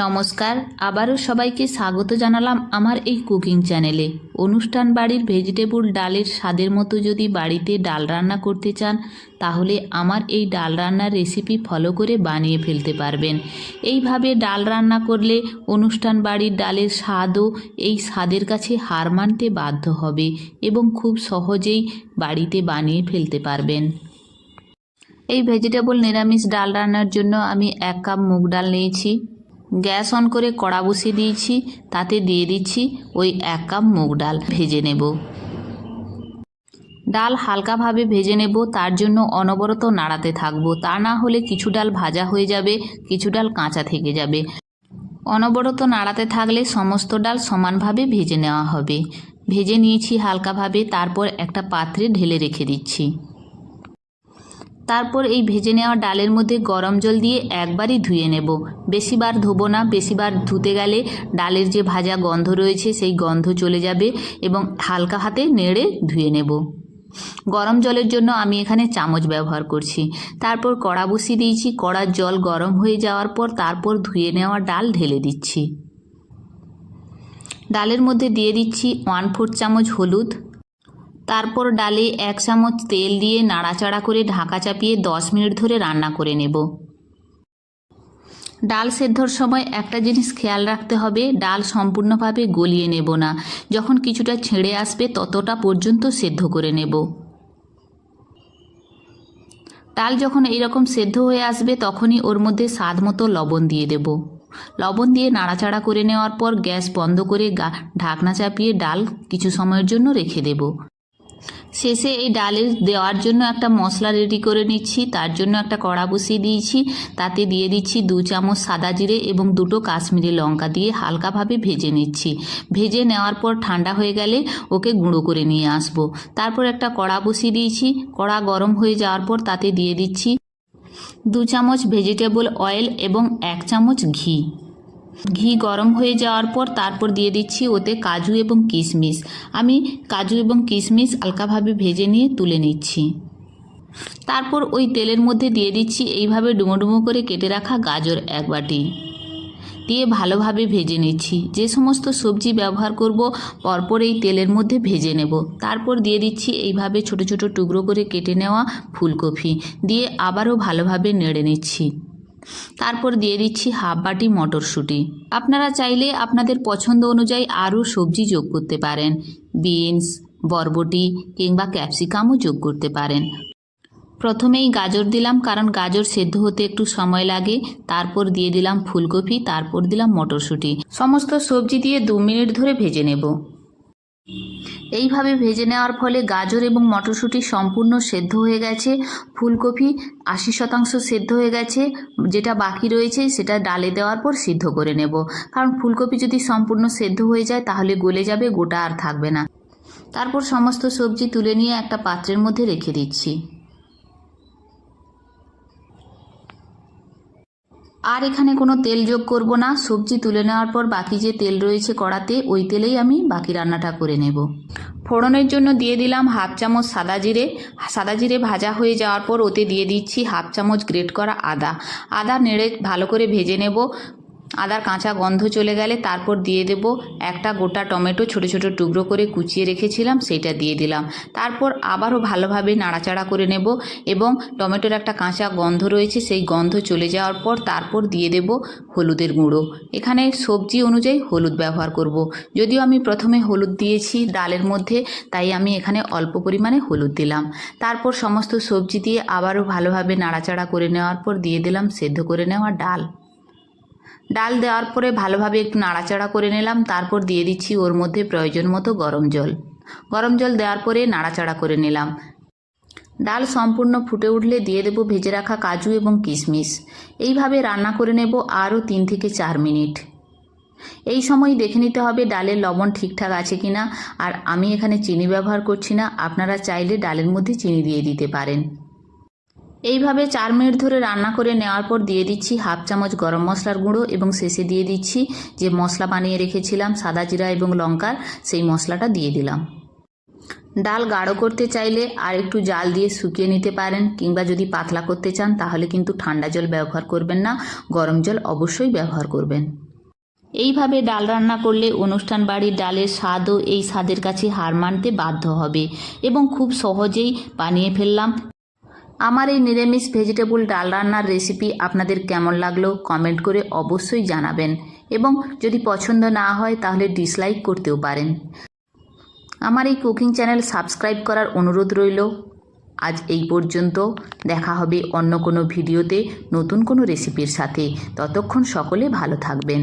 নমস্কার, আবারও সবাইকে স্বাগত জানালাম আমার এই কুকিং চ্যানেলে। অনুষ্ঠান বাড়ির ভেজিটেবল ডালের স্বাদের মতো যদি বাড়িতে ডাল রান্না করতে চান, তাহলে আমার এই ডাল রান্নার রেসিপি ফলো করে বানিয়ে ফেলতে পারবেন। এইভাবে ডাল রান্না করলে অনুষ্ঠান বাড়ির ডালের স্বাদও এই স্বাদের কাছে হার মানতে বাধ্য হবে এবং খুব সহজেই বাড়িতে বানিয়ে ফেলতে পারবেন। এই ভেজিটেবল নিরামিষ ডাল রান্নার জন্য আমি এক কাপ মুগ ডাল নিয়েছি। গ্যাস অন করে কড়া বসিয়ে দিয়েছি, তাতে দিয়ে দিচ্ছি ওই এক কাপ মুগ ডাল, ভেজে নেব। ডাল হালকাভাবে ভেজে নেব, তার জন্য অনবরত নাড়াতে থাকব। তা না হলে কিছু ডাল ভাজা হয়ে যাবে, কিছু ডাল কাঁচা থেকে যাবে। অনবরত নাড়াতে থাকলে সমস্ত ডাল সমানভাবে ভেজে নেওয়া হবে। ভেজে নিয়েছি হালকাভাবে, তারপর একটা পাত্রে ঢেলে রেখে দিচ্ছি। তারপর এই ভেজে নেওয়া ডালের মধ্যে গরম জল দিয়ে একবারই ধুয়ে নেব। বেশিবার ধোবো না, বেশিবার ধুতে গেলে ডালের যে ভাজা গন্ধ রয়েছে সেই গন্ধ চলে যাবে এবং হালকা হাতে নেড়ে ধুয়ে নেব। গরম জলের জন্য আমি এখানে চামচ ব্যবহার করছি। তারপর কড়া বসিয়ে দিয়েছি। কড়ার জল গরম হয়ে যাওয়ার পর তারপর ধুয়ে নেওয়া ডাল ঢেলে দিচ্ছি। ডালের মধ্যে দিয়ে দিচ্ছি ওয়ান ফোর চামচ হলুদ তারপর ডালে এক চামচ তেল দিয়ে নাড়াচাড়া করে ঢাকা চাপিয়ে দশ মিনিট ধরে রান্না করে নেব। ডাল সেদ্ধর সময় একটা জিনিস খেয়াল রাখতে হবে, ডাল সম্পূর্ণভাবে গলিয়ে নেব না। যখন কিছুটা ছেড়ে আসবে ততটা পর্যন্ত সেদ্ধ করে নেব। ডাল যখন এইরকম সেদ্ধ হয়ে আসবে তখনই ওর মধ্যে স্বাদ মতো লবণ দিয়ে দেব। লবণ দিয়ে নাড়াচাড়া করে নেওয়ার পর গ্যাস বন্ধ করে ঢাকনা চাপিয়ে ডাল কিছু সময়ের জন্য রেখে দেব। শেষে এই ডালের দেওয়ার জন্য একটা মশলা রেডি করে নিচ্ছি, তার জন্য একটা কড়া বসিয়ে দিয়েছি। তাতে দিয়ে দিচ্ছি দু চামচ সাদা জিরে এবং দুটো কাশ্মীরি লঙ্কা দিয়ে হালকাভাবে ভেজে নিচ্ছি। ভেজে নেওয়ার পর ঠান্ডা হয়ে গেলে ওকে গুঁড়ো করে নিয়ে আসব। তারপর একটা কড়া বসিয়ে দিয়েছি। কড়া গরম হয়ে যাওয়ার পর তাতে দিয়ে দিচ্ছি দু চামচ ভেজিটেবল অয়েল এবং এক চামচ ঘি। ঘি গরম হয়ে যাওয়ার পর তারপর দিয়ে দিচ্ছি ওতে কাজু এবং কিশমিশ। আমি কাজু এবং কিশমিশ হালকাভাবে ভেজে নিয়ে তুলে নিচ্ছি। তারপর ওই তেলের মধ্যে দিয়ে দিচ্ছি এইভাবে ডুমো ডুমো করে কেটে রাখা গাজর এক বাটি। দিয়ে ভালোভাবে ভেজে নিচ্ছি। যে সমস্ত সবজি ব্যবহার করব পরপর এই তেলের মধ্যে ভেজে নেব। তারপর দিয়ে দিচ্ছি এইভাবে ছোট ছোট টুকরো করে কেটে নেওয়া ফুলকপি। দিয়ে আবারও ভালোভাবে নেড়ে নিচ্ছি। তারপর দিয়ে দিচ্ছি হাফ বাটি মটরশুঁটি। আপনারা চাইলে আপনাদের পছন্দ অনুযায়ী আরও সবজি যোগ করতে পারেন। বিনস, বরবটি কিংবা ক্যাপসিকামও যোগ করতে পারেন। প্রথমেই গাজর দিলাম কারণ গাজর সেদ্ধ হতে একটু সময় লাগে। তারপর দিয়ে দিলাম ফুলকপি, তারপর দিলাম মটরশুঁটি। সমস্ত সবজি দিয়ে দু মিনিট ধরে ভেজে নেব। এইভাবে ভেজে নেওয়ার ফলে গাজর এবং মটরশুঁটি সম্পূর্ণ সেদ্ধ হয়ে গেছে, ফুলকপি আশি শতাংশ সেদ্ধ হয়ে গেছে, যেটা বাকি রয়েছে সেটা ডালে দেওয়ার পর সিদ্ধ করে নেব। কারণ ফুলকপি যদি সম্পূর্ণ সেদ্ধ হয়ে যায় তাহলে গলে যাবে, গোটা আর থাকবে না। তারপর সমস্ত সবজি তুলে নিয়ে একটা পাত্রের মধ্যে রেখে দিচ্ছি। আর এখানে কোনো তেল যোগ করব না। সবজি তুলে নেওয়ার পর বাকি যে তেল রয়েছে কড়াতে, ওই তেলেই আমি বাকি রান্নাটা করে নেব। ফোড়নের জন্য দিয়ে দিলাম হাফ চামচ সাদা জিরে। সাদা জিরে ভাজা হয়ে যাওয়ার পর ওতে দিয়ে দিচ্ছি হাফ চামচ গ্রেট করা আদা। আদা নেড়ে ভালো করে ভেজে নেব। আদার কাঁচা গন্ধ চলে গেলে তারপর দিয়ে দেব একটা গোটা টমেটো ছোট ছোট টুকরো করে কুচিয়ে রেখেছিলাম সেইটা দিয়ে দিলাম। তারপর আবারও ভালোভাবে নাড়াচাড়া করে নেব এবং টমেটোর একটা কাঁচা গন্ধ রয়েছে, সেই গন্ধ চলে যাওয়ার পর তারপর দিয়ে দেব হলুদের গুঁড়ো। এখানে সবজি অনুযায়ী হলুদ ব্যবহার করব। যদিও আমি প্রথমে হলুদ দিয়েছি ডালের মধ্যে, তাই আমি এখানে অল্প পরিমাণে হলুদ দিলাম। তারপর সমস্ত সবজি দিয়ে আবারও ভালোভাবে নাড়াচাড়া করে নেওয়ার পর দিয়ে দিলাম সেদ্ধ করে নেওয়া ডাল। ডাল দেওয়ার পরে ভালোভাবে একটু নাড়াচাড়া করে নিলাম, তারপর দিয়ে দিচ্ছি ওর মধ্যে প্রয়োজন মতো গরম জল। গরম জল দেওয়ার পরে নাড়াচাড়া করে নিলাম। ডাল সম্পূর্ণ ফুটে উঠলে দিয়ে দেবো ভেজে রাখা কাজু এবং কিশমিশ। এইভাবে রান্না করে নেব আরও তিন থেকে চার মিনিট। এই সময় দেখে নিতে হবে ডালের লবণ ঠিকঠাক আছে কি না আর আমি এখানে চিনি ব্যবহার করছি না, আপনারা চাইলে ডালের মধ্যে চিনি দিয়ে দিতে পারেন। এইভাবে চার মিনিট ধরে রান্না করে নেওয়ার পর দিয়ে দিচ্ছি হাফ চামচ গরম মশলার গুঁড়ো এবং শেষে দিয়ে দিচ্ছি যে মশলা বানিয়ে রেখেছিলাম, সাদা জিরা এবং লঙ্কার, সেই মশলাটা দিয়ে দিলাম। ডাল গাঢ় করতে চাইলে আর একটু জাল দিয়ে শুকিয়ে নিতে পারেন কিংবা যদি পাতলা করতে চান তাহলে কিন্তু ঠান্ডা জল ব্যবহার করবেন না, গরম জল অবশ্যই ব্যবহার করবেন। এইভাবে ডাল রান্না করলে অনুষ্ঠান বাড়ির ডালের স্বাদও এই স্বাদের কাছে হার মানতে বাধ্য হবে এবং খুব সহজেই বানিয়ে ফেললাম আমার এই নিরামিষ ভেজিটেবল ডাল রান্নার রেসিপি আপনাদের কেমন লাগল কমেন্ট করে অবশ্যই জানাবেন এবং যদি পছন্দ না হয় তাহলে ডিসলাইক করতেও পারেন। আমার এই কুকিং চ্যানেল সাবস্ক্রাইব করার অনুরোধ রইল। আজ এই পর্যন্ত দেখা হবে অন্য কোনো ভিডিওতে নতুন কোনো রেসিপির সাথে। ততক্ষণ সকলে ভালো থাকবেন।